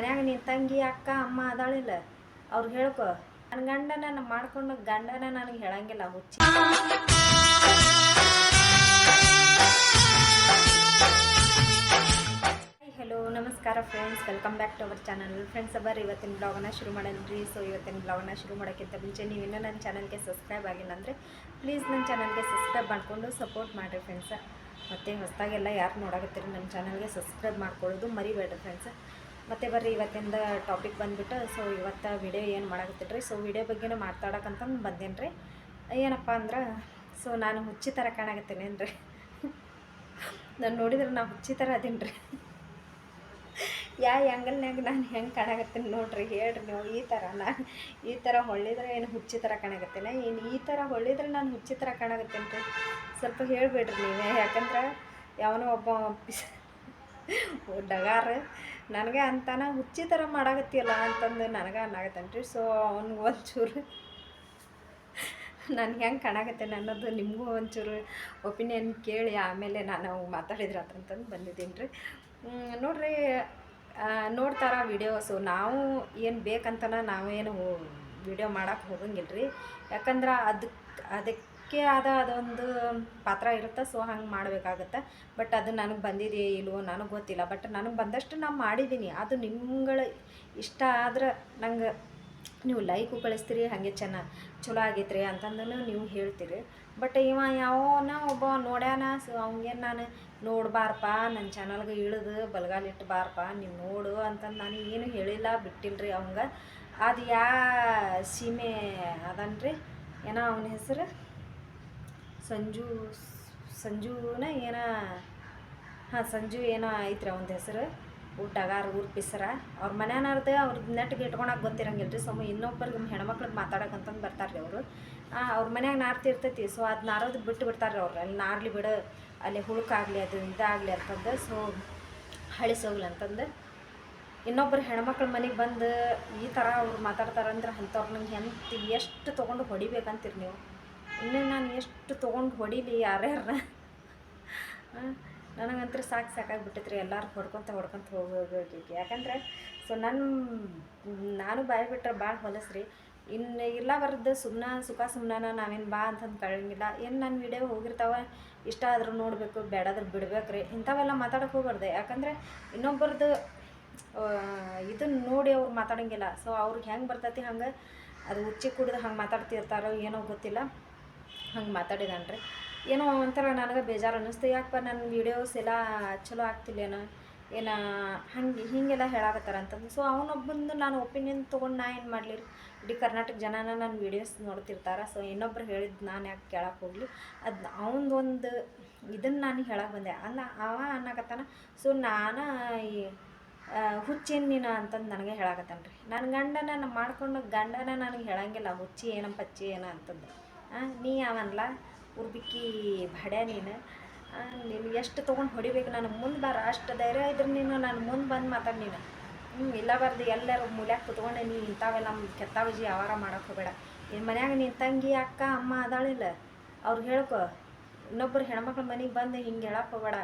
ಮನ್ಯಾಗ ನಿನ್ನ ತಂಗಿ, ಅಕ್ಕ, ಅಮ್ಮ ಅದಾಳಿಲ್ಲ. ಅವ್ರಿಗೆ ಹೇಳ್ಕೊ ನನ್ನ ಗಂಡನ ಮಾಡ್ಕೊಂಡು ಗಂಡನ ನನಗೆ ಹೇಳಂಗಿಲ್ಲ, ಹುಚ್ಚಿ. ಹಲೋ ನಮಸ್ಕಾರ friends welcome back to our channel friends ಅಬ್ಬರ್ ಇವತ್ತಿನ ಬ್ಲಾಗನ್ನ ಶುರು ಮಾಡಲ್ರಿ ಸೊ ಇವತ್ತಿನ ಬ್ಲಾಗನ್ನ ಶುರು ಮಾಡೋಕ್ಕಿಂತ ಮುಂಚೆ ನೀವು ಇನ್ನೂ ನನ್ನ ಚಾನಲ್ಗೆ ಸಬ್ಸ್ಕ್ರೈಬ್ ಆಗಿಲ್ಲ ಅಂದರೆ ಪ್ಲೀಸ್ ನನ್ನ ಚಾನಲ್ಗೆ ಸಬ್ಸ್ಕ್ರೈಬ್ ಮಾಡಿಕೊಂಡು ಸಪೋರ್ಟ್ ಮಾಡಿರಿ ಫ್ರೆಂಡ್ಸ ಮತ್ತು ಹೊಸದಾಗೆಲ್ಲ ಯಾರು ನೋಡಾಕತ್ತೀರಿ ನನ್ನ ಚಾನಲ್ಗೆ ಸಬ್ಸ್ಕ್ರೈಬ್ ಮಾಡ್ಕೊಳ್ಳೋದು ಮರಿಬೇಡ್ರಿ ಫ್ರೆಂಡ್ಸ್ ಮತ್ತು ಬರ್ರಿ, ಇವತ್ತಿಂದ ಟಾಪಿಕ್ ಬಂದ್ಬಿಟ್ಟು ಸೊ ಇವತ್ತು ವಿಡಿಯೋ ಏನು ಮಾಡಾಕತ್ತೀರಿ ಸೊ ವಿಡಿಯೋ ಬಗ್ಗೆನೇ ಮಾತಾಡೋಕ್ಕಂತಂದು ಬಂದೇನು ರೀ ಏನಪ್ಪ ಅಂದ್ರೆ ಸೊ ನಾನು ಹುಚ್ಚಿ ಥರ ಕಾಣಾಕತ್ತೇನೇನು ರೀ ನಾನು ನೋಡಿದ್ರೆ ನಾ ಹುಚ್ಚಿ ಥರ ಅದೀನಿ ರೀ ಯಾ ಆ್ಯಂಗಲ್ನಾಗ ನಾನು ಹೆಂಗೆ ಕಾಣಾಕತ್ತೀನಿ ನೋಡ್ರಿ, ಹೇಳ್ರಿ ನೀವು. ಈ ಥರ ನಾನು ಈ ಥರ ಹೊಳ್ಳಿದ್ರೆ ಏನು ಹುಚ್ಚಿ ಥರ ಕಾಣಾಕತ್ತೀನಿ? ಏನು ಈ ಥರ ಹೊಳ್ಳಿದ್ರೆ ನಾನು ಹುಚ್ಚಿ ಥರ ಕಾಣಾಕತ್ತೇನೆ ರೀ ಸ್ವಲ್ಪ ಹೇಳಿಬಿಡ್ರಿ ನೀವೇ. ಯಾಕಂದ್ರೆ, ಯಾವನೋ ಒಬ್ಬ ಡಗಾರ ನನಗೆ ಅಂತಾನೆ ಹುಚ್ಚಿ ಥರ ಮಾಡಾಕತ್ತಿಯಲ್ಲ ಅಂತಂದು ನನಗೆ ಅನ್ನಾಗತ್ತೇನ್ರಿ. ಸೊ ಅವ್ನಿಗೆ ಒಂಚೂರು ನಾನು ಹೆಂಗೆ ಕಾಣಾಕತ್ತೇನೆ ಅನ್ನೋದು ನಿಮಗೂ ಒಂಚೂರು ಒಪಿನಿಯನ್ ಕೇಳಿ ಆಮೇಲೆ ನಾನು ಮಾತಾಡಿದ್ರೆ ಅಂತಂದು ಬಂದಿದ್ದೀನಿ ರೀ ನೋಡ್ರಿ ನೋಡ್ತಾರ ವಿಡಿಯೋಸು ನಾವು ಏನು ಬೇಕಂತನ ನಾವೇನು ವಿಡಿಯೋ ಮಾಡೋಕ್ಕೆ ಹೋಗಂಗಿಲ್ಲ ರೀ ಯಾಕಂದ್ರೆ ಅದಕ್ಕೆ ಅದಕ್ಕೆ ಆದ ಅದೊಂದು ಪಾತ್ರ ಇರುತ್ತೆ ಸೊ ಹಂಗೆ ಮಾಡಬೇಕಾಗತ್ತೆ. ಬಟ್ ಅದು ನನಗೆ ಬಂದಿದೆಯೇ ಇಲ್ವೋ ನನಗೆ ಗೊತ್ತಿಲ್ಲ. ಬಟ್ ನನಗೆ ಬಂದಷ್ಟು ನಾನು ಮಾಡಿದ್ದೀನಿ ಅದು ನಿಮ್ಗಳ ಇಷ್ಟ ಆದ್ರೆ ನಂಗೆ ನೀವು ಲೈಕು ಕಳಿಸ್ತೀರಿ, ಹಾಗೆ ಚೆನ್ನಾಗಿ ಚಲೋ ಆಗೈತ್ರಿ ಅಂತಂದು ನೀವು ಹೇಳ್ತೀರಿ. ಬಟ್ ಇವ ಯಾವನ ಒಬ್ಬ ನೋಡ್ಯಾನ ಸೊ ಅವಂಗೇನು ನಾನು ನೋಡಬಾರ್ಪ ನನ್ನ ಚಾನಲ್ಗೆ ಇಳಿದು ಬಲಗಾಲಿಟ್ಟು ಬಾರಪ್ಪ ನೀವು ನೋಡು ಅಂತಂದು ನಾನು ಏನು ಹೇಳಿಲ್ಲ, ಬಿಟ್ಟಿಲ್ರಿ ಅವಂಗೆ. ಅದು ಯಾ ಸೀಮೆ ಅದನ್ರಿ, ಏನೋ ಅವನ ಹೆಸರು? ಸಂಜು ಸಂಜುನ ಏನ, ಹಾಂ, ಸಂಜು ಏನೋ ಐತ್ರಿ ಒಂದು ಹೆಸರು. ಊಟಗಾರ ಊರ್ ಪಿಸರ. ಅವ್ರ ಮನ್ಯಾನರ್ದೆ ಅವ್ರದ್ದು ನೆಟ್ಗೆ ಇಟ್ಕೊಳಕ್ಕೆ ಗೊತ್ತಿರಂಗಿಲ್ಲ ರೀ ಸಮ ಇನ್ನೊಬ್ಬರಿಗೆ ಹೆಣ್ಮಕ್ಳಿಗೆ ಮಾತಾಡಕ್ಕಂತಂದು ಬರ್ತಾರೆ ರೀ ಅವರು. ಅವ್ರ ಮನ್ಯಾಗ ನಾರ್ತಿ ಇರ್ತೈತಿ. ಸೊ ಅದು ನಾರೋದು ಬಿಟ್ಟು ಬಿಡ್ತಾರೆ ರೀ ಅವ್ರು. ಅಲ್ಲಿ ನಾರ್ಲಿ ಬಿಡು, ಅಲ್ಲಿ ಹುಳುಕಾಗಲಿ, ಅದು ಇದಾಗಲಿ ಅಂತಂದು. ಸೊ ಹಳಿಸೋಗ್ಲಿ ಅಂತಂದು. ಇನ್ನೊಬ್ಬರು ಹೆಣ್ಮಕ್ಳು ಮನೆಗೆ ಬಂದು ಈ ಥರ ಅವ್ರು ಮಾತಾಡ್ತಾರಂದ್ರೆ ಅಂಥವ್ರು ನಂಗೆ ಎಂತ ಎಷ್ಟು ತೊಗೊಂಡು ಹೊಡಿಬೇಕಂತೀರಿ ನೀವು. ಇನ್ನೂ ನಾನು ಎಷ್ಟು ತೊಗೊಂಡು ಹೊಡೀಲಿ ಯಾರ್ಯಾರ ನನಗಂತೂ ಸಾಕು ಸಾಕಾಗ್ಬಿಟ್ಟೈತ್ರಿ ಎಲ್ಲರೂ ಹೊಡ್ಕೊತ ಹೊಡ್ಕೊತ ಹೋಗಿ ಯಾಕಂದ್ರೆ ಸೊ ನನ್ನ ನಾನು ಬಾಯಿ ಬಿಟ್ಟರೆ ಭಾಳ ಹೊಲಸ್ರಿ. ಇನ್ನು ಇಲ್ಲ ಬರ್ದು ಸುಮ್ಮನೆ ಸುಖ ಸುಮ್ಮನ ನಾವೇನು ಬಾ ಅಂತಂದು ಕಳಂಗಿಲ್ಲ ಏನು ನನ್ನ ವಿಡಿಯೋ ಹೋಗಿರ್ತಾವೆ, ಇಷ್ಟ ಆದರೂ ನೋಡಬೇಕು ಬೇಡಾದ್ರೆ ಬಿಡ್ಬೇಕು ರೀ ಇಂಥವೆಲ್ಲ ಮಾತಾಡೋಕೆ ಹೋಗ್ಬಾರ್ದೆ. ಯಾಕಂದ್ರೆ ಇನ್ನೊಬ್ಬರದ್ದು ಇದನ್ನ ನೋಡಿ ಅವ್ರು ಮಾತಾಡಂಗಿಲ್ಲ. ಸೊ ಅವ್ರಿಗೆ ಹೆಂಗೆ ಬರ್ತೈತಿ ಹಂಗೆ, ಅದು ಉಚ್ಚಿ ಕುಡಿದು ಹಂಗೆ ಮಾತಾಡ್ತಿರ್ತಾರೋ ಏನೋ ಗೊತ್ತಿಲ್ಲ. ಹಂಗೆ ಮಾತಾಡಿದಾನ್ರಿ. ಏನೋ ಒಂಥರ ನನಗೆ ಬೇಜಾರು ಅನ್ನಿಸ್ತು. ಯಾಕಪ್ಪ ನನ್ನ ವೀಡಿಯೋಸ್ ಎಲ್ಲ ಚಲೋ ಆಗ್ತಿಲ್ಲೇನೋ? ಏನು ಹಂಗೆ ಹೀಗೆಲ್ಲ ಹೇಳಾಕತ್ತಾರ ಅಂತಂದು ಸೊ ಅವನೊಬ್ಬಂದು ನಾನು ಒಪಿನಿಯನ್ ತೊಗೊಂಡು ನಾ ಏನು ಮಾಡಲಿ ಇಡೀ ಕರ್ನಾಟಕ ಜನನ ನನ್ನ ವೀಡಿಯೋಸ್ ನೋಡ್ತಿರ್ತಾರೆ. ಸೊ ಇನ್ನೊಬ್ರು ಹೇಳಿದ್ದು ನಾನು ಯಾಕೆ ಕೇಳಕ್ಕೆ ಹೋಗಲಿ. ಅದು ಅವನದೊಂದು ಇದನ್ನು ನಾನು ಹೇಳಕ್ಕೆ ಬಂದೆ. ಅಲ್ಲ, ಅವ ಅನ್ನಕತ್ತಾನ. ಸೊ ನಾನು ಈ ಹುಚ್ಚೇನು ನೀನು ಅಂತಂದು ನನಗೆ ಹೇಳಾಕತ್ತಾನ ರೀ ನನ್ನ ಗಂಡನ ಮಾಡ್ಕೊಂಡು ಗಂಡನ ನನಗೆ ಹೇಳಂಗಿಲ್ಲ. ಹುಚ್ಚಿ ಏನೋ ಪಚ್ಚಿ ಏನೋ ಅಂತಂದು ನೀ ಅವನ್ಲ ಉರ್ಬಿಕ್ಕಿ ಭಡ್ಯ ನೀನು. ನೀನು ಎಷ್ಟು ತೊಗೊಂಡು ಹೊಡಿಬೇಕು ನಾನು ಮುಂದೆ ಬಾರ, ಅಷ್ಟು ಧೈರ್ಯ ಇದ್ರೆ ನೀನು ನಾನು ಮುಂದೆ ಬಂದು ಮಾತಾಡಿ ನೀನು. ಹ್ಞೂ ಇಲ್ಲ ಬರ್ದು ಎಲ್ಲರೂ ಮೂಲ್ಯಾಗ ಕುತ್ಕೊಂಡೆ ನೀ ಇಂಥವೆಲ್ಲ ಕೆತ್ತಾವಜಿ ಆವಾರ ಮಾಡಕ್ಕೆ ಹೋಗಬೇಡ. ನಿನ್ನ ಮನ್ಯಾಗ ನಿನ್ನ ತಂಗಿ, ಅಕ್ಕ, ಅಮ್ಮ ಅದಾಳಿಲ್ಲ. ಅವ್ರಿಗೆ ಹೇಳ್ಕೊ, ಇನ್ನೊಬ್ಬರು ಹೆಣ್ಮಕ್ಳು ಮನೆಗೆ ಬಂದು ಹಿಂಗೆ ಹೇಳಕ್ಕೆ ಹೋಗಬೇಡ.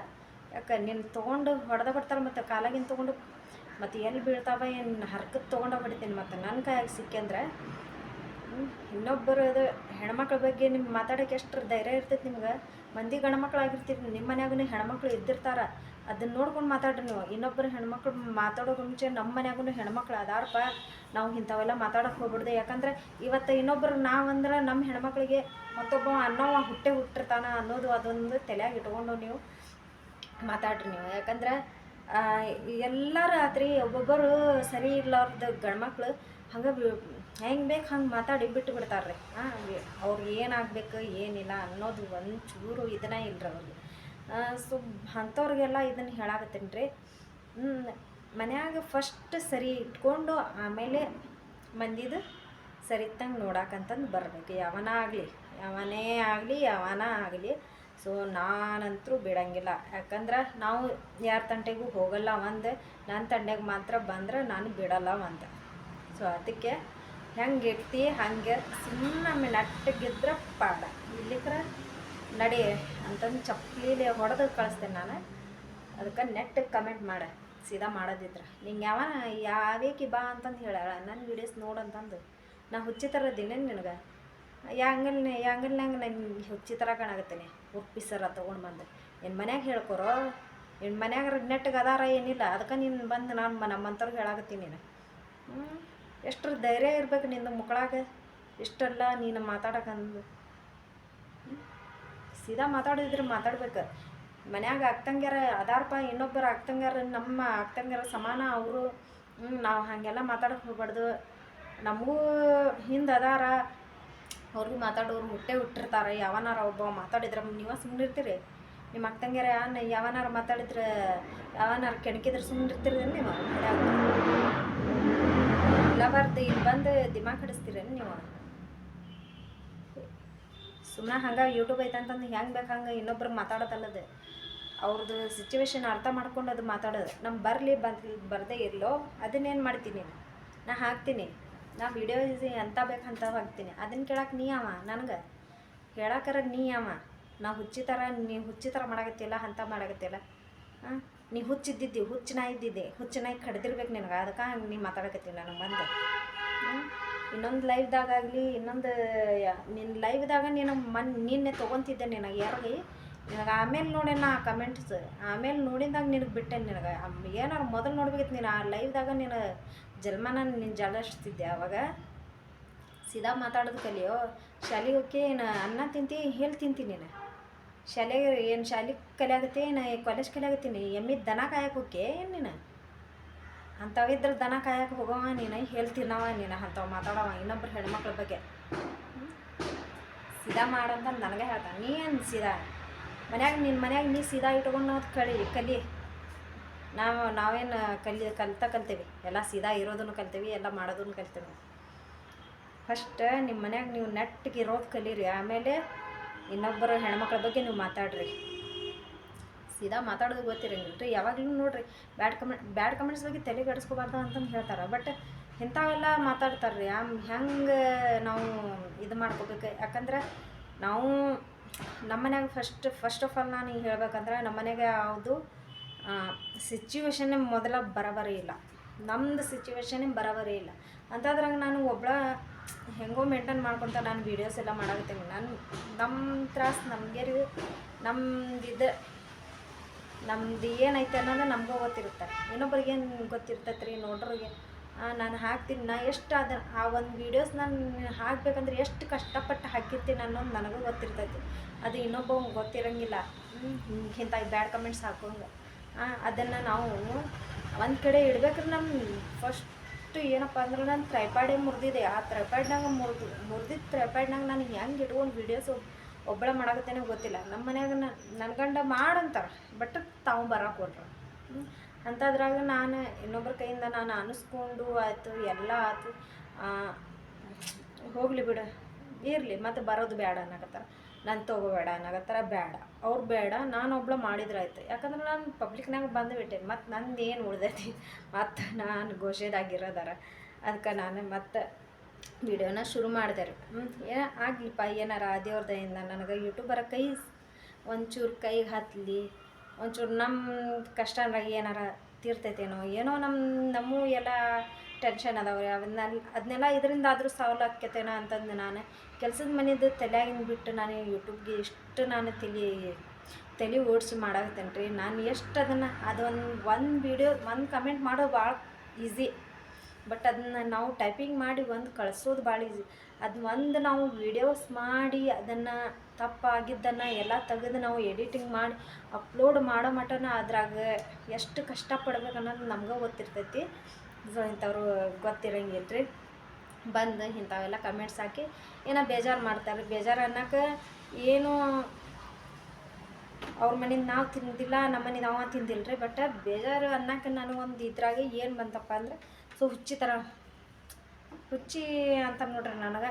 ಯಾಕೆ, ನೀನು ತೊಗೊಂಡು ಹೊಡೆದ ಬಿಡ್ತಾರೆ ಮತ್ತು ಕಾಲಾಗಿನ ತೊಗೊಂಡು ಮತ್ತು ಎಲ್ಲಿ ಬೀಳ್ತಾವ, ಏನು ಹರ್ಕಕ್ಕೆ ತೊಗೊಂಡು ಹೊಡಿತೀನಿ ಮತ್ತು ನನ್ನ ಕೈಯಾಗಿ ಸಿಕ್ಕಂದ್ರೆ ಇನ್ನೊಬ್ಬರದು ಹೆಣ್ಮಕ್ಳ ಬಗ್ಗೆ ನಿಮ್ಗೆ ಮಾತಾಡೋಕೆ ಎಷ್ಟು ಧೈರ್ಯ ಇರ್ತೈತೆ ನಿಮ್ಗೆ? ಮಂದಿ ಗಂಡ್ಮಕ್ಳಾಗಿರ್ತೀರಿ ನಿಮ್ಮ ಮನ್ಯಾಗೂ ಹೆಣ್ಮಕ್ಳು ಇದ್ದಿರ್ತಾರ. ಅದನ್ನ ನೋಡ್ಕೊಂಡು ಮಾತಾಡ್ರಿ ನೀವು. ಇನ್ನೊಬ್ಬರು ಹೆಣ್ಮಕ್ಳು ಮಾತಾಡೋ ಮುಂಚೆ ನಮ್ಮ ಮನ್ಯಾಗೂ ಹೆಣ್ಮಕ್ಳು ಅದಾರಪ್ಪ. ನಾವು ಇಂಥವೆಲ್ಲ ಮಾತಾಡೋಕೆ ಹೋಗ್ಬಿಡ್ದೆ. ಯಾಕಂದ್ರೆ ಇವತ್ತು ಇನ್ನೊಬ್ಬರು ನಾವಂದ್ರೆ ನಮ್ಮ ಹೆಣ್ಮಕ್ಳಿಗೆ ಮತ್ತೊಬ್ಬ ಅನ್ನೋ ಹುಟ್ಟೆ ಹುಟ್ಟಿರ್ತಾನ ಅನ್ನೋದು ಅದೊಂದು ತಲೆಯಾಗಿ ಇಟ್ಕೊಂಡು ನೀವು ಮಾತಾಡ್ರಿ ನೀವು. ಯಾಕಂದ್ರೆ ಎಲ್ಲರೂ ಆತ್ರಿ ಒಬ್ಬೊಬ್ಬರು ಸರಿ ಇರ್ಲಾರ್ದ ಗಂಡ್ಮಕ್ಳು ಹಂಗೆ ಹೆಂಗೆ ಬೇಕು ಹಂಗೆ ಮಾತಾಡಿ ಬಿಟ್ಟು ಬಿಡ್ತಾರೆ ರೀ ಅವ್ರಿಗೆ ಏನಾಗಬೇಕು, ಏನಿಲ್ಲ ಅನ್ನೋದು ಒಂದು ಚೂರು ಇದನ್ನ ಇಲ್ಲರಿ ಅವ್ರಿಗೆ ಸೊ ಅಂಥವ್ರಿಗೆಲ್ಲ ಇದನ್ನು ಹೇಳಾಕತ್ತೀನಿ ರೀ ಮನ್ಯಾಗ ಫಸ್ಟ್ ಸರಿ ಇಟ್ಕೊಂಡು ಆಮೇಲೆ ಮಂದಿದು ಸರಿತಂಗೆ ನೋಡಾಕಂತಂದು ಬರಬೇಕು. ಯಾವನ ಆಗಲಿ, ಯಾವನೇ ಆಗಲಿ, ಯಾವನ ಆಗಲಿ. ಸೊ ನಾನಂತರೂ ಬಿಡಂಗಿಲ್ಲ. ಯಾಕಂದ್ರೆ ನಾವು ಯಾರ ತಂಟೆಗೂ ಹೋಗಲ್ಲ ಒಂದು ನನ್ನ ತಂಡೆಗೆ ಮಾತ್ರ ಬಂದ್ರೆ ನಾನು ಬಿಡಲ್ಲ ಒಂದು. ಸೊ ಅದಕ್ಕೆ ಹೆಂಗೆ ಇರ್ತಿ ಹಂಗೆ ಸುಮ್ಮನೆ ನಟ್ಟಗಿದ್ರೆ ಪಾಡ. ಇಲ್ಲಿಕ್ರ ನಡಿ ಅಂತಂದು ಚಪ್ಪಲಿಲಿ ಹೊಡೆದು ಕಳಿಸ್ತೇನೆ ನಾನು. ಅದಕ್ಕೆ ನೆಟ್ಟಿಗೆ ಕಮೆಂಟ್ ಮಾಡ, ಸೀದಾ ಮಾಡೋದಿದ್ರೆ. ನಿಂಗೆ ಯಾವ ಯಾವೇಕಿ ಬಾ ಅಂತಂದು ಹೇಳಾಳ ನನ್ನ ವೀಡಿಯೋಸ್ ನೋಡಂತಂದು ನಾ ಹುಚ್ಚಿ ಥರ ದಿನ ನಿನಗೆ ಯಾಂಗಲ್ ಯಾಂಗಲ್ನಾಗ ನಂಗೆ ಹುಚ್ಚಿ ಥರ ಕಾಣಾಗತ್ತೇನೆ ಉಪ್ಪಿ ಸರ ತೊಗೊಂಡು ಬಂದು. ನಿನ್ನ ಮನ್ಯಾಗ ಹೇಳ್ಕೊರೋ ನಿನ್ನ ಮನ್ಯಾಗ ನೆಟ್ಟಿಗೆ ಅದಾರ ಏನಿಲ್ಲ, ಅದಕ್ಕೆ ನೀನು ಬಂದು ನಾನು ನಮ್ಮಂಥವ್ರಿಗೆ ಹೇಳಾಗತ್ತೀನಿ ನೀನು. ಹ್ಞೂ ಎಷ್ಟ್ರ ಧೈರ್ಯ ಇರ್ಬೇಕು ನಿಂದು ಮುಕ್ಕಳಾಗ ಇಷ್ಟೆಲ್ಲ ನೀನು ಮಾತಾಡಕಂದು ಸೀದಾ ಮಾತಾಡಿದ್ರೆ ಮಾತಾಡ್ಬೇಕು. ಮನ್ಯಾಗ ಆಗ್ತಂಗ್ಯಾರ ಅದಾರಪ್ಪ ಇನ್ನೊಬ್ಬರು ಆಗ್ತಂಗ್ಯಾರ ನಮ್ಮ ಆಗ್ತಂಗ್ಯಾರ ಸಮಾನ, ಅವರು ನಾವು ಹಾಗೆಲ್ಲ ಮಾತಾಡಕ್ಕೆ ಹೋಗ್ಬಾರ್ದು. ನಮಗೂ ಹಿಂದೆ ಅದಾರ, ಅವ್ರಿಗೆ ಮಾತಾಡೋರು ಮುಟ್ಟೆ ಹುಟ್ಟಿರ್ತಾರೆ. ಯಾವನಾರ ಒಬ್ಬ ಮಾತಾಡಿದ್ರೆ ನೀವು ಸುಮ್ಮನೆ ಇರ್ತೀರಿ ನಿಮ್ಮ ಅಕ್ಕಂಗ್ಯಾರ ಯಾವನ ಯಾವನಾರ ಮಾತಾಡಿದ್ರೆ, ಯಾವನಾರ ಕೆಣಕಿದ್ರೆ ಸುಮ್ಮನೆ ಇರ್ತೀರಿ ನೀವು? ಇಲ್ಲ ಬರ್ದು ಇಲ್ಲಿ ಬಂದು ದಿಮಾಗ್ ಹಿಡಿಸ್ತೀರೇನು ನೀವು? ಸುಮ್ಮನೆ ಹಂಗೆ ಯೂಟ್ಯೂಬ್ ಐತಂತಂದು ಹೆಂಗೆ ಬೇಕು ಹಂಗೆ ಇನ್ನೊಬ್ರು ಮಾತಾಡೋದಲ್ಲದೆ. ಅವ್ರದ್ದು ಸಿಚುವೇಶನ್ ಅರ್ಥ ಮಾಡ್ಕೊಂಡು ಅದು ಮಾತಾಡೋದು. ನಮ್ಮ ಬರಲಿ, ಬಂದು ಬರದೇ ಇರಲೋ, ಅದನ್ನೇನು ಮಾಡ್ತೀನಿ? ನಾ ಹಾಕ್ತೀನಿ. ನಾ ವಿಡಿಯೋ ಎಂತ ಬೇಕಂತ ಹಾಕ್ತೀನಿ. ಅದನ್ನ ಕೇಳಕ್ಕೆ ನೀ ಅವ ನನಗೆ? ಹೇಳಕ್ಕರ ನೀ ಅವ. ನಾ ಹುಚ್ಚಿ ಥರ ನೀ ಹುಚ್ಚಿ ಥರ ಮಾಡಾಕತ್ತಿಲ್ಲ ಅಂತ ಮಾಡಾಕತ್ತಿಲ್ಲ ಹಾಂ? ನೀ ಹುಚ್ಚಿದ್ದಿದ್ದಿ ಹುಚ್ಚು ನಾಯಿ ಇದ್ದಿದ್ದೆ ಹುಚ್ಚು ನಾಯಿ ಕಡ್ದಿರ್ಬೇಕು ನಿನಗೆ. ಅದಕ್ಕೆ ನೀ ಮಾತಾಡಕತ್ತೀನಿ ನನಗೆ ಬಂದು? ಇನ್ನೊಂದು ಲೈವ್ದಾಗಲಿ ಇನ್ನೊಂದು ನಿನ್ನ ಲೈವ್ದಾಗ ನೀನು ಮನ್, ನಿನ್ನೆ ತೊಗೊತಿದ್ದೆ ನಿನಗೆ ಯಾರಿಗೆ ನಿನಗೆ ಆಮೇಲೆ ನೋಡೆ ನಾ ಕಮೆಂಟ್ಸ್ ಆಮೇಲೆ ನೋಡಿದಾಗ ನಿನಗೆ ಬಿಟ್ಟೆ ನಿನಗೆ. ಏನಾರು ಮೊದಲು ನೋಡ್ಬೇಕಿತ್ತು ನೀನು, ಆ ಲೈವ್ದಾಗ ನೀನು ಜನ್ಮನ ನಿನ್ನ ಜಲಸ್ತಿದ್ದೆ ಅವಾಗ. ಸೀದಾ ಮಾತಾಡೋದು ಕಲಿಯೋ ಶಾಲೆಗೆ ಹೋಗಿ ಏನು ಅನ್ನ ತಿಂತಿ, ಹೇಳಿ ತಿಂತೀನಿ ನೀನು. ಶಾಲೆಗೆ ಏನು ಶಾಲೆ ಕಲಿಯಾಗತ್ತೆ, ಏನು ಕಾಲೇಜ್ ಕಲಿಯಾಗತ್ತೀನಿ ಎಮ್ಮಿ ದನ ಕಾಯಕ್ಕೆ ಹೋಗಿ ಏನು ನೀನು? ಅಂಥವಿದ್ರೆ ದನ ಕಾಯಕ್ಕೆ ಹೋಗವ ನೀನು ಹೇಳ್ತೀನವ ನೀನು, ಅಂಥವು ಮಾತಾಡವ ಇನ್ನೊಬ್ರು ಹೆಣ್ಮಕ್ಳ ಬಗ್ಗೆ? ಸೀದಾ ಮಾಡಂತ ನನಗೆ ಹೇಳ್ತಾನೆ, ನೀ ಏನು ಸೀದಾ? ಮನ್ಯಾಗ ನಿನ್ನ ಮನ್ಯಾಗ ನೀ ಸೀದಾ ಇಟ್ಕೊಂಡು ನಾವು ಕಲಿ ಕಲಿ. ನಾವು, ನಾವೇನು ಕಲಿ, ಕಲಿತ ಕಲ್ತೀವಿ, ಎಲ್ಲ ಸೀದಾ ಇರೋದನ್ನು ಕಲ್ತೀವಿ, ಎಲ್ಲ ಮಾಡೋದನ್ನು ಕಲ್ತೀವಿ. ಫಸ್ಟ್ ನಿಮ್ಮ ಮನ್ಯಾಗ ನೀವು ನೆಟ್ಟಿಗೆ ಇರೋದು ಕಲೀರಿ, ಆಮೇಲೆ ಇನ್ನೊಬ್ಬರ ಹೆಣ್ಮಕ್ಳ ಬಗ್ಗೆ ನೀವು ಮಾತಾಡ್ರಿ. ಸೀದಾ ಮಾತಾಡೋದು ಗೊತ್ತಿರಂಗಿಲ್ಲ ರೀ ಯಾವಾಗಲೂ ನೋಡ್ರಿ, ಬ್ಯಾಡ್ ಕಮೆಂಟ್, ಬ್ಯಾಡ್ ಕಮೆಂಟ್ಸ್ ಬಗ್ಗೆ ತಲೆ ಕೆಡಿಸ್ಕೋಬಾರ್ದು ಅಂತಂದು ಹೇಳ್ತಾರೆ. ಬಟ್ ಇಂಥವೆಲ್ಲ ಮಾತಾಡ್ತಾರೆ ರೀ ಆಮ್, ಹೆಂಗೆ ನಾವು ಇದು ಮಾಡ್ಕೋಬೇಕು? ಯಾಕಂದ್ರೆ ನಾವು ನಮ್ಮ ಮನ್ಯಾಗ ಫಸ್ಟ್ ಫಸ್ಟ್ ಆಫ್ ಆಲ್ ನಾನು ಹೇಳ್ಬೇಕಂದ್ರೆ ನಮ್ಮ ಮನೆಗೆ ಯಾವುದು ಸಿಚುವೇಶನ್ನೇ ಮೊದಲ ಬರಬರಿ ಇಲ್ಲ. ನಮ್ಮದು ಸಿಚುವೇಶನ್ನೇ ಬರಬರಿ ಇಲ್ಲ. ಅಂತಾದ್ರಂಗೆ ನಾನು ಒಬ್ಬಳ ಹೆಂಗೋ ಮೇಂಟೈನ್ ಮಾಡ್ಕೊತ ನಾನು ವೀಡಿಯೋಸ್ ಎಲ್ಲ ಮಾಡಾಕತ್ತೀನಿ. ನಾನು ನಮ್ಮ ತ್ರಾಸ ನಮಗೆ ರೀ ಇದು ನಮ್ದು ಏನೈತೆ ಅನ್ನೋದು ನಮಗೂ ಗೊತ್ತಿರುತ್ತೆ. ಇನ್ನೊಬ್ರಿಗೆ ಏನು ಗೊತ್ತಿರ್ತೈತೆ ರೀ ನೋಡ್ರಿಗೆ ನಾನು ಹಾಕ್ತೀನಿ. ನಾ ಎಷ್ಟು ಅದ, ಆ ಒಂದು ವೀಡಿಯೋಸ್ ನಾನು ಹಾಕ್ಬೇಕಂದ್ರೆ ಎಷ್ಟು ಕಷ್ಟಪಟ್ಟು ಹಾಕಿರ್ತೀನಿ ಅನ್ನೋದು ನನಗೂ ಗೊತ್ತಿರ್ತೈತಿ. ಅದು ಇನ್ನೊಬ್ಬ ಗೊತ್ತಿರಂಗಿಲ್ಲ. ಇಂಥ ಬ್ಯಾಡ್ ಕಮೆಂಟ್ಸ್ ಹಾಕೋಂಗೆ. ಅದನ್ನು ನಾವು ಒಂದು ಕಡೆ ಇಡ್ಬೇಕ್ರೆ ನಮ್ಮ ಫಸ್ಟ್ ಏನಪ್ಪ ಅಂದ್ರೆ ನಾನು ತ್ರೈಪಾಡೇ ಮುರಿದಿದೆ. ಆ ತ್ರೈಪಾಡ್ನಾಗ ಮುರಿದು ಮುರಿದಿದ್ದ ತ್ರೈಪಾಡ್ನಾಗ ನಾನು ಹೆಂಗೆ ಇಟ್ಕೊಂಡು ವೀಡಿಯೋಸ್ ಒಬ್ಬಳ ಮಾಡಾಕತ್ತೇನೋ ಗೊತ್ತಿಲ್ಲ. ನಮ್ಮ ಮನ್ಯಾಗ ನನ್ನ ಗಂಡ ಮಾಡಂತಾರೆ ಬಟ್ ತಾವು ಬರಕ್ಕೆ ಕೊಟ್ರು ಅಂಥದ್ರಾಗ ನಾನು ಇನ್ನೊಬ್ಬರ ಕೈಯಿಂದ ನಾನು ಅನಿಸ್ಕೊಂಡು ಆಯಿತು, ಎಲ್ಲ ಆಯ್ತು ಹೋಗಲಿ ಬಿಡು. ಇರಲಿ, ಮತ್ತು ಬರೋದು ಬೇಡ ಅನ್ನಕತ್ತಾರ. ನಾನು ತೊಗೋಬೇಡ ಥರ ಬೇಡ. ಅವ್ರು ಬೇಡ, ನಾನು ಒಬ್ಳು ಮಾಡಿದ್ರೆ ಆಯ್ತು ಯಾಕಂದ್ರೆ ನಾನು ಪಬ್ಲಿಕ್ನಾಗ ಬಂದು ಬಿಟ್ಟೇನೆ ಮತ್ತು ನಂದು ಏನು ಉಳ್ದೈತಿ? ಮತ್ತು ನಾನು ಘೋಷೆದಾಗಿರೋದಾರ. ಅದಕ್ಕೆ ನಾನು ಮತ್ತೆ ವಿಡಿಯೋನ ಶುರು ಮಾಡಿದೆ ರೀ. ಹ್ಞೂ ಏ, ಆಗಲಿಪ್ಪ. ಏನಾರ ದೇವ್ರ ದಯಿಂದ ನನಗೆ ಯೂಟ್ಯೂಬರ ಕೈ ಒಂಚೂರು ಕೈಗೆ ಹತ್ತಲಿ ಒಂಚೂರು ನಮ್ಮ ಕಷ್ಟನಾಗ ಏನಾರ ತೀರ್ತೈತೇನೋ? ಏನೋ ನಮ್ಮ ನಮ್ಮ ಎಲ್ಲ ಟೆನ್ಷನ್ ಅದಾವೆ ಅವನ್ನ ಅದನ್ನೆಲ್ಲ ಇದರಿಂದ ಆದರೂ ಸಾವಲಾಕ್ಯತೇನೋ ಅಂತಂದು ನಾನು ಕೆಲಸದ ಮನೆಯದು ತಲೆಯಾಗಿನ ಬಿಟ್ಟು ನಾನು ಯೂಟ್ಯೂಬ್ಗೆ ಎಷ್ಟು ನಾನು ತಲೆ ತಲೆ ಓಡಿಸಿ ಮಾಡಾಕತ್ತೇನೆ ರೀ. ನಾನು ಎಷ್ಟು ಅದನ್ನು ಅದೊಂದು ಒಂದು ವೀಡಿಯೋ, ಒಂದು ಕಮೆಂಟ್ ಮಾಡೋದು ಭಾಳ ಈಸಿ. ಬಟ್ ಅದನ್ನ ನಾವು ಟೈಪಿಂಗ್ ಮಾಡಿ ಒಂದು ಕಳಿಸೋದು ಭಾಳ ಈಸಿ. ಅದು ಒಂದು ನಾವು ವಿಡಿಯೋಸ್ ಮಾಡಿ ಅದನ್ನು ತಪ್ಪಾಗಿದ್ದನ್ನು ಎಲ್ಲ ತೆಗೆದು ನಾವು ಎಡಿಟಿಂಗ್ ಮಾಡಿ ಅಪ್ಲೋಡ್ ಮಾಡೋ ಮಟನ ಅದ್ರಾಗ ಎಷ್ಟು ಕಷ್ಟಪಡ್ಬೇಕು ಅನ್ನೋದು ನಮ್ಗೆ ಗೊತ್ತಿರ್ತೈತಿ. ಸೊ ಇಂಥವ್ರು ಗೊತ್ತಿರಂಗಿಲ್ಲ ರೀ ಬಂದು ಇಂಥವೆಲ್ಲ ಕಮೆಂಟ್ಸ್ ಹಾಕಿ, ಏನೋ ಬೇಜಾರು ಮಾಡ್ತಾರೆ ಬೇಜಾರು ಅನ್ನೋಕೆ ಏನು ಅವ್ರ ಮನೆಯಿಂದ ನಾವು ತಿಂದಿಲ್ಲ, ನಮ್ಮ ಮನೆಯಿಂದ ಅವ ತಿಂದಿಲ್ಲ ರೀ ಬಟ್ ಬೇಜಾರು ಅನ್ನೋಕೆ ನನಗೊಂದು ಇದ್ರಾಗೆ ಏನು ಬಂತಪ್ಪ ಅಂದ್ರೆ, ಸೊ ಹುಚ್ಚಿ ಥರ ಹುಚ್ಚಿ ಅಂತ ನೋಡ್ರಿ ನನಗೆ.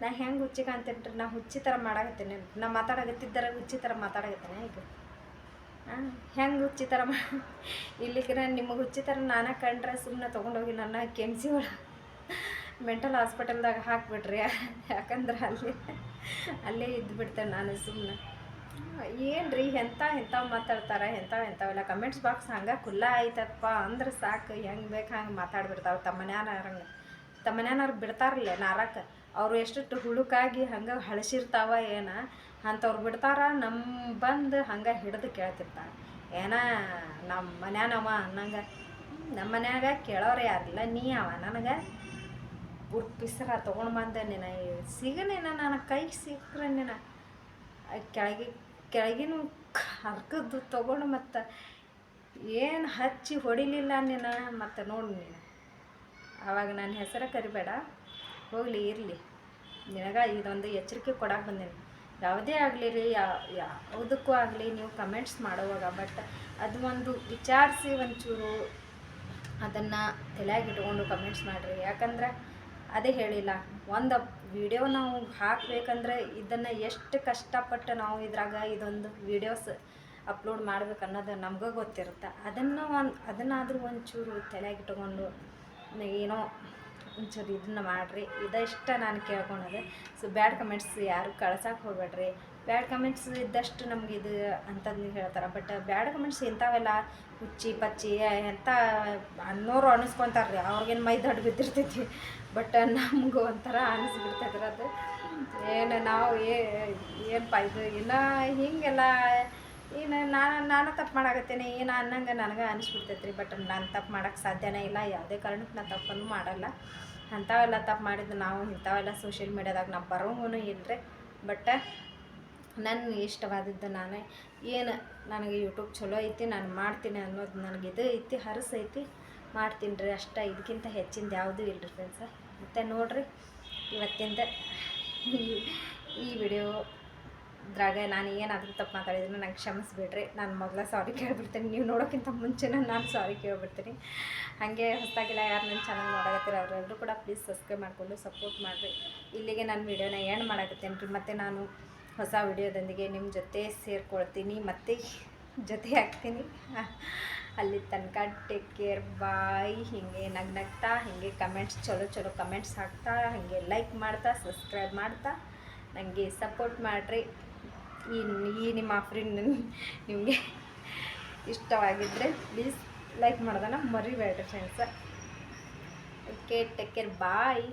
ನಾ ಹೆಂಗೆ ಹುಚ್ಚಿ ಕಾಣ್ತೇನೆ ರೀ ನಾ ಹುಚ್ಚಿ ಥರ ಮಾಡಾಕತ್ತೀನಿ. ನಾ ಮಾತಾಡಕತ್ತಿದ್ದಾರೆ ಹುಚ್ಚಿ ಥರ ಮಾತಾಡಕತ್ತೇನೆ ಈಗ ಹೆಂಗೆ ಹುಚ್ಚಿ ಥರ ನಾನು ಇಲ್ಲಿಗೆ ನಿಮಗೆ ಹುಚ್ಚಿ ಥರ ನಾನೇ ಕಂಡ್ರೆ ಸುಮ್ಮನೆ ತೊಗೊಂಡೋಗಿ ನನ್ನ ಕೆಮ್ಸಿ ಒಳ ಮೆಂಟಲ್ ಹಾಸ್ಪಿಟಲ್ದಾಗ ಹಾಕ್ಬಿಟ್ರಿ. ಯಾಕಂದ್ರೆ ಅಲ್ಲಿ, ಅಲ್ಲೇ ಇದ್ದು ಬಿಡ್ತೇನೆ ನಾನು ಸುಮ್ಮನೆ ಏನ್ರಿ ಎಂಥ ಎಂಥವು ಮಾತಾಡ್ತಾರೆ ಎಂಥವು ಎಂಥವೆಲ್ಲ ಕಮೆಂಟ್ಸ್ ಬಾಕ್ಸ್ ಹಂಗೆ ಖುಲ್ಲ ಆಯ್ತಪ್ಪ. ಅಂದ್ರೆ ಸಾಕು, ಹೆಂಗೆ ಬೇಕು ಹಂಗೆ ಮಾತಾಡ್ಬಿಡ್ತಾವೆ ತಮ್ಮ ಮನ್ಯಾನವ್ರಂಗೆ ತಮ್ಮ ಮನ್ಯಾನವ್ರು ಬಿಡ್ತಾರಲ್ಲ ನಾರಕ್ಕೆ. ಅವರು ಎಷ್ಟು ಹುಳುಕಾಗಿ ಹಂಗೆ ಹಳಸಿರ್ತಾವ ಏನ? ಅಂಥವ್ರು ಬಿಡ್ತಾರ ನಮ್ಮ ಬಂದು ಹಂಗೆ ಹಿಡಿದು ಕೇಳ್ತಿರ್ತಾರೆ ಏನ ನಮ್ಮ ಮನ್ಯಾನವ ಅನ್ನಂಗೆ ನಮ್ಮ ಮನ್ಯಾಗ ಕೇಳೋರು ಯಾರಿಲ್ಲ, ನೀ ಅವ ನನಗೆ ಉರ್ಪಿಸ್ರ ತೊಗೊಂಡು ಬಂದೆ ನೀನು ಸಿಗನೇನ ನನ್ನ ಕೈಗೆ ಸಿಕ್ಕ್ರೆ ನೀನು. ಕೆಳಗೆ, ಕೆಳಗಿನ ಹರ್ಕದ್ದು ತೊಗೊಂಡು ಮತ್ತು ಏನು ಹಚ್ಚಿ ಹೊಡಿಲಿಲ್ಲ ನೀನು, ಮತ್ತು ನೋಡು ನೀನು. ಆವಾಗ ನನ್ನ ಹೆಸರ ಕರಿಬೇಡ, ಹೋಗಲಿ, ಇರಲಿ. ನಿನಗೆ ಇದೊಂದು ಎಚ್ಚರಿಕೆ ಕೊಡಕ್ಕೆ ಬಂದೀನಿ. ಯಾವುದೇ ಆಗಲಿ ರೀ ಯಾವುದಕ್ಕೂ ಆಗಲಿ ನೀವು ಕಮೆಂಟ್ಸ್ ಮಾಡುವಾಗ ಬಟ್ ಅದು ಒಂದು ವಿಚಾರಿಸಿ ಒಂಚೂರು ಅದನ್ನು ತಲೆಯಾಗಿ ಇಟ್ಕೊಂಡು ಕಮೆಂಟ್ಸ್ ಮಾಡಿರಿ. ಯಾಕಂದ್ರೆ ಅದೇ ಹೇಳಿಲ್ಲ, ಒಂದು ವಿಡಿಯೋ ನಾವು ಹಾಕಬೇಕಂದ್ರೆ ಇದನ್ನು ಎಷ್ಟು ಕಷ್ಟಪಟ್ಟು ನಾವು ಇದ್ರಾಗ ಇದೊಂದು ವಿಡಿಯೋಸ್ ಅಪ್ಲೋಡ್ ಮಾಡ್ಬೇಕು ಅನ್ನೋದು ನಮಗೂ ಗೊತ್ತಿರುತ್ತೆ. ಅದನ್ನು ಒಂದು, ಅದನ್ನಾದರೂ ಒಂಚೂರು ತಲೆಯಾಗಿಟ್ಕೊಂಡು ಏನೋ ಒಂಚೂರು ಇದನ್ನ ಮಾಡಿರಿ. ಇದಷ್ಟ ನಾನು ಕೇಳ್ಕೊಳೋದು. ಸೊ ಬ್ಯಾಡ್ ಕಮೆಂಟ್ಸ್ ಯಾರು ಕಳ್ಸಕ್ಕೆ ಹೋಗ್ಬೇಡ್ರಿ. ಬ್ಯಾಡ್ ಕಮೆಂಟ್ಸ್ ಇದ್ದಷ್ಟು ನಮ್ಗೆ ಇದು ಅಂತಂದು ಹೇಳ್ತಾರೆ. ಬಟ್ ಬ್ಯಾಡ್ ಕಮೆಂಟ್ಸ್ ಇಂಥವೆಲ್ಲ ಹುಚ್ಚಿ, ಪಚ್ಚಿ ಎಂಥ ಅನ್ನೋರು ಅನ್ನಿಸ್ಕೊತಾರೆ ರೀ ಅವ್ರಿಗೇನು ಮೈ ದೊಡ್ಡ ಬಿದ್ದಿರ್ತೈತಿ. ಬಟ್ ನಮಗೂ ಒಂಥರ ಅನ್ನಿಸ್ಬಿಡ್ತೈತೆ ಅದು. ಏನು ನಾವು ಏನಪ್ಪ ಇದು? ಇನ್ನೂ ಹೀಗೆಲ್ಲ ಏನು, ನಾನು ನಾನು ತಪ್ಪು ಮಾಡಾಕತ್ತೇನೆ. ಏನು ಅನ್ನಂಗೆ ನನಗೆ ಅನಿಸ್ಬಿಡ್ತೈತೆ ರೀ ಬಟ್ ನಾನು ತಪ್ಪು ಮಾಡೋಕ್ಕೆ ಸಾಧ್ಯನೇ ಇಲ್ಲ. ಯಾವುದೇ ಕಾರಣಕ್ಕೆ ನಾನು ತಪ್ಪನ್ನು ಮಾಡಲ್ಲ. ಅಂಥವೆಲ್ಲ ತಪ್ಪು ಮಾಡಿದ್ದು ನಾವು, ಇಂಥವೆಲ್ಲ ಸೋಷಿಯಲ್ ಮೀಡ್ಯಾದಾಗ ನಾವು ಬರೋಂಗೂ ಇಲ್ಲರಿ ಬಟ್ ನನ್ನ ಇಷ್ಟವಾದದ್ದು ನಾನೇ. ಏನು, ನನಗೆ ಯೂಟ್ಯೂಬ್ ಚಲೋ ಐತಿ, ನಾನು ಮಾಡ್ತೀನಿ ಅನ್ನೋದು ನನಗೆ ಇದು ಐತಿ ಹರಸೈತಿ ಮಾಡ್ತೀನಿ ರೀ ಅಷ್ಟೇ ಇದಕ್ಕಿಂತ ಹೆಚ್ಚಿಂದ ಯಾವುದೂ ಇಲ್ಲರಿ ಫ್ರೆಂಡ್ಸ ಮತ್ತು ನೋಡಿರಿ, ಇವತ್ತಿಂದ ಈ ವಿಡಿಯೋ ಇದ್ರಾಗ ನಾನು ಏನಾದರೂ ತಪ್ಪು ಮಾತಾಡಿದ್ರೆ ನಂಗೆ ಕ್ಷಮಿಸ್ಬಿಡ್ರಿ. ನಾನು ಮೊದಲ ಸಾರಿ ಕೇಳ್ಬಿಡ್ತೀನಿ. ನೀವು ನೋಡೋಕ್ಕಿಂತ ಮುಂಚೆ ನಾನು ಸಾರಿ ಕೇಳ್ಬಿಡ್ತೀನಿ. ಹಾಗೆ ಹೊಸದಾಗಿಲ್ಲ ಯಾರು ನನ್ನ ಚಾನಲ್ ನೋಡಕತ್ತೀರ ಅವರೆಲ್ಲರೂ ಕೂಡ ಪ್ಲೀಸ್ ಸಬ್ಸ್ಕ್ರೈಬ್ ಮಾಡಿಕೊಂಡು ಸಪೋರ್ಟ್ ಮಾಡಿರಿ. ಇಲ್ಲಿಗೆ ನಾನು ವಿಡಿಯೋನ ಏನು ಮಾಡಕತ್ತೇನೆ ರೀ. ಮತ್ತು ನಾನು ಹೊಸ ವಿಡಿಯೋದೊಂದಿಗೆ ನಿಮ್ಮ ಜೊತೆ ಸೇರ್ಕೊಳ್ತೀನಿ. ಮತ್ತೆ ಜೊತೆ ಹಾಕ್ತೀನಿ ಅಲ್ಲಿ ತನಕ ಟೇಕ್ ಕೇರ್ ಬಾಯ್ ಹೀಗೆ ನಗ್ ನಗ್ತಾ, ಹೀಗೆ ಕಮೆಂಟ್ಸ್ ಚಲೋ ಚಲೋ ಕಮೆಂಟ್ಸ್ ಹಾಕ್ತಾ, ಹಾಗೆ ಲೈಕ್ ಮಾಡ್ತಾ ಸಬ್ಸ್ಕ್ರೈಬ್ ಮಾಡ್ತಾ ನನಗೆ ಸಪೋರ್ಟ್ ಮಾಡಿರಿ. ಈ ಈ ನಿಮ್ಮ ಫ್ರೆಂಡ್ ನಿಮಗೆ ಇಷ್ಟವಾಗಿದ್ದರೆ ಪ್ಲೀಸ್ ಲೈಕ್ ಮಾಡೋದನ್ನು ಮರಿಬೇಡ್ರಿ friends okay take care bye